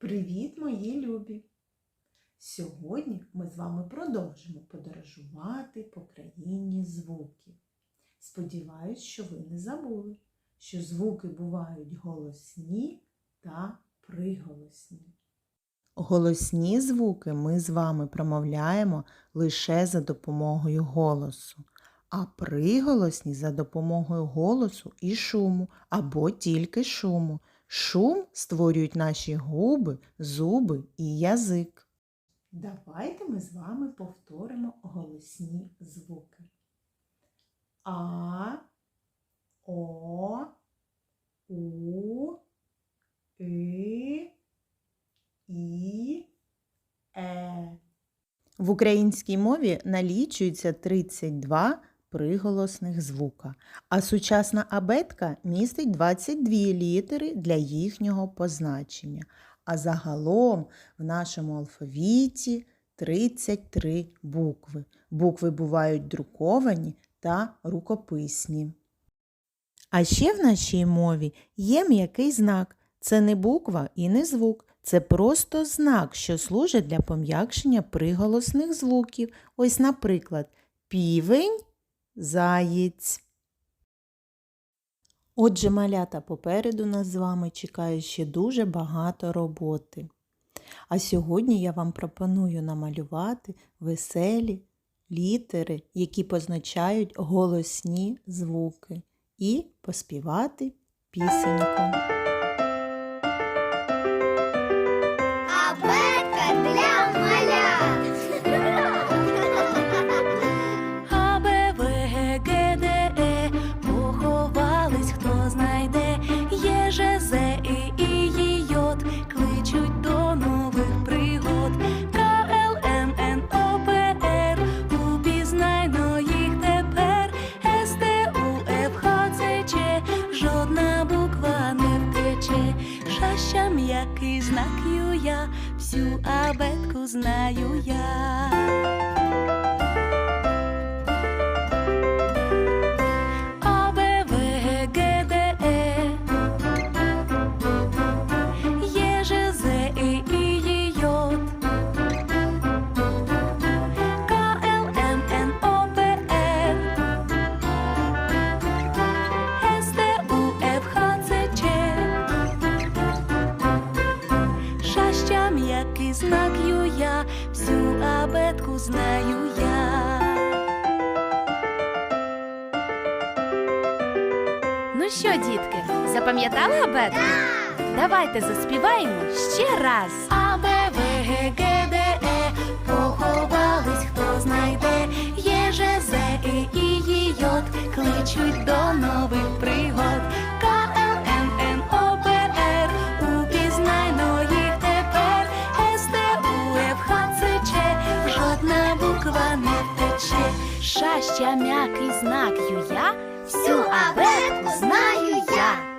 Привіт, мої любі! Сьогодні ми з вами продовжимо подорожувати по країні звуків. Сподіваюсь, що ви не забули, що звуки бувають голосні та приголосні. Голосні звуки ми з вами промовляємо лише за допомогою голосу, а приголосні за допомогою голосу і шуму або тільки шуму. Шум створюють наші губи, зуби і язик. Давайте ми з вами повторимо голосні звуки. А, О, У, И, І, Е. В українській мові налічується 32 приголосних звука, а сучасна абетка містить 22 літери для їхнього позначення. А загалом в нашому алфавіті 33 букви. Букви бувають друковані та рукописні. А ще в нашій мові є м'який знак. Це не буква і не звук. Це просто знак, що служить для пом'якшення приголосних звуків. Ось, наприклад, півень, заєць. Отже, малята попереду нас з вами чекає ще дуже багато роботи. А сьогодні я вам пропоную намалювати веселі літери, які позначають голосні звуки, і поспівати пісеньку. Шаща м'який знак я, всю абетку знаю я. Всю абетку знаю я. Ну що, дітки, запам'ятали абетку? Давайте заспіваємо ще раз. А, Б, В, Г, Г, Д, Е, поховались, хто знайде, Є, Ж, З, І, І, Й, Йод, кличуть до нових Шаща м'який знак юя, всю абетку знаю я.